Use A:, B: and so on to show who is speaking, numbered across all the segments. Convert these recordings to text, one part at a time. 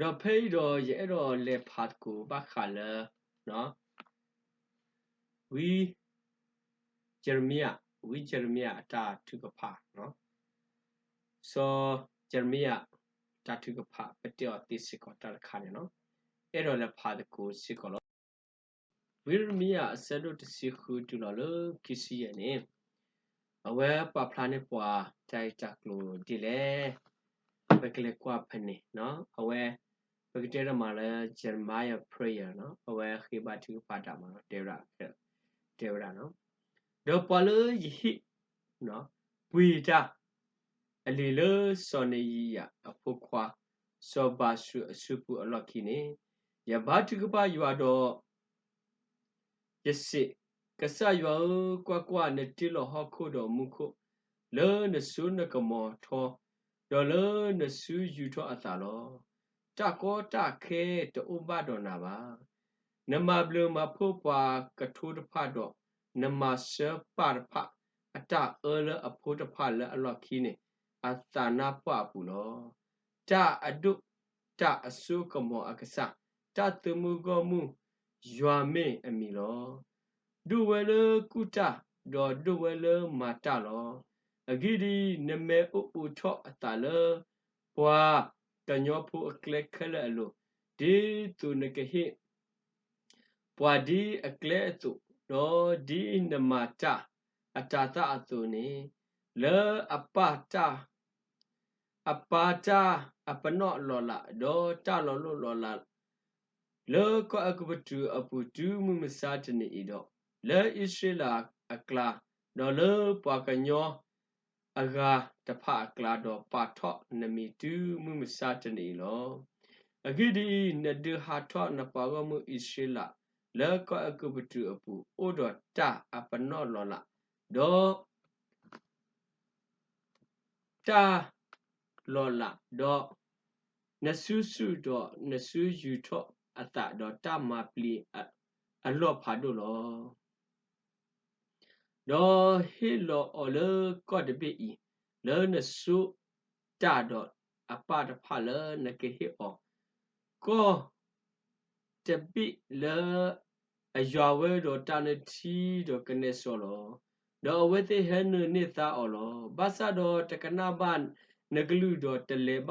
A: တော့ဖေးတော့ရဲ့တော့လေဖတ်ကိုဘာခါလဲနော်ဝီဂျေရမီယာဝီဂျေရမီယာအတာထုကဖာနော်ဆိုဂျေရမီယာတာထုကဖာပတောတိစကောတာခါနေနော်အဲ့တော့လေဖတ်ကိုစကောလောဝီရမီယာအစဒုတစီခုတူလောလကိစီယနေအဝဲပပလာနေပွာတိုင်တက်လို့ဒီလေ ဘက်ကလေးကွာဖနေနော်အဝဲဘက်ကတဲရမှာလဲဂျယ်မိုင်ယာပရေယာနော်အဝဲခိဘတူပါတာမှာဒေရာဒေရာနော်ဒေပလယဟိနော်ဝီတာအလီလစောနေယအဖို့ခွာစောဘာစုအစုပူအလော့ခိနေယဘာတုကပါယွာတော့ယစစ်ကဆယွာကွာကွာနေတိလဟခုတော်မူခုလဲနဆုနကမောထော ဒေါ်လနဆုယူထောအသာလောတကောတခဲတူဘဒေါ်နာပါနမဘလမဖို့ပွားကထိုးတဖတော့နမဆပါဖအတအဲလအဖို့တဖလအလောခီနေအသနာပပူလောတအဒုတအဆုကမောအကဆတတမှုကမှုယွာမေအမီလောဒုဝဲလကုတဒေါ်ဒုဝဲလမာတလော အဂိဒီနမေဥဥထောအတလပွာတညောဖုအကလက်ခလအလိုဒီသူနကဟိပွာဒီအကလက်အတုဒေါ်ဒီနမတာအတာတအတုနေလေအပတာအပါတာအပနော့လော်လာဒေါ်တလော်လော်လော်လာလေကောအကပတူအပူတူမှုမစားတနေဤတော့လေဣရှလာအကလာဒေါ်လေပွာကညော အဂါတဖကလာတော့ပါထော့နမီတူမှုမစားတနေလောအဂိဒီနဒဟာထော့နပါဂမှုဣရှလာလေကောအကပတူအပူအိုဒတာအပနော့လော်လာဒေါ်တာလော်လာဒေါ်နဆူဆူဒေါ်နဆူယူထော့အတဒေါ်တမပလီအလော့ဖာဒိုလော ဒေါ်ဟီလောအလကော့ဒဘီလေနဆုတာဒေါ်အပတဖလနကေဟီအောကောတပိလေအယွာဝဲတော့တာနတီတော့ကနေဆောလောတော့ဝဲတဲ့ဟန်နေသားအော်လောဘာသာတော့တကနာဘန်နဂလူတော့တလေဘ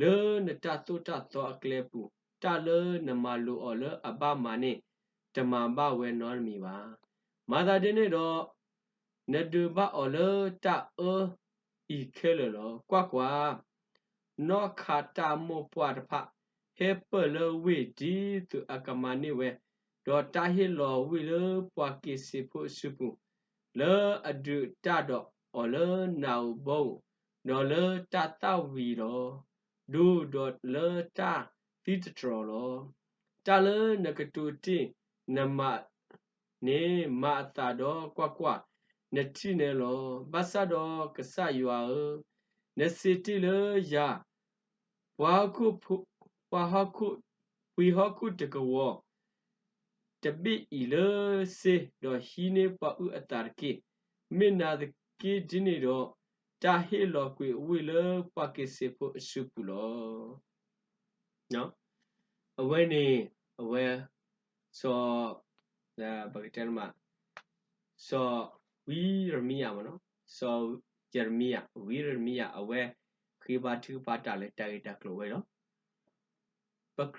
A: လေနတတုတသောအကလေပူတလေနမလူအော်လအဘမာနေတမဘဝဲနော်မီပါ မာသာတင်းနေတော့နဒူဘအော်လတအောဤခဲလောကွာကွာနောခါတာမောပွားတဖဟေပလဝေဒီသူအကမနိဝဲဒေါ်တာဟီလောဝီလပွားကိစီဖို့စုပူလေအဒုတတော့အော်လနောဘုံနော်လေတတဝီရောဒူဒေါ်လေတာတိတထရောလောတလေနကတူတိနမ နေမာတာတော့ကွာကွာနတိနေလောဘဆတော့ကဆယွာနစီတိလေယာဝါခုဖူဝါဟခုဝီဟခုတကဝတပိဤလေစေတော့ဟီနေပဥအတာကေမင်နာဒကေဒီနေတော့တာဟေလောကွေဝီလေပကေစေဖို့အစုပူလောနော်အဝဲနေအဝဲဆို ဒါဘဂတန်မှာဆိုဝီရမီယာမနော်ဆိုဂျယ်မီယာဝီရမီယာအဝဲခေဘာတူပါတာလေတိုက်တာကလိုဝဲနော်ပက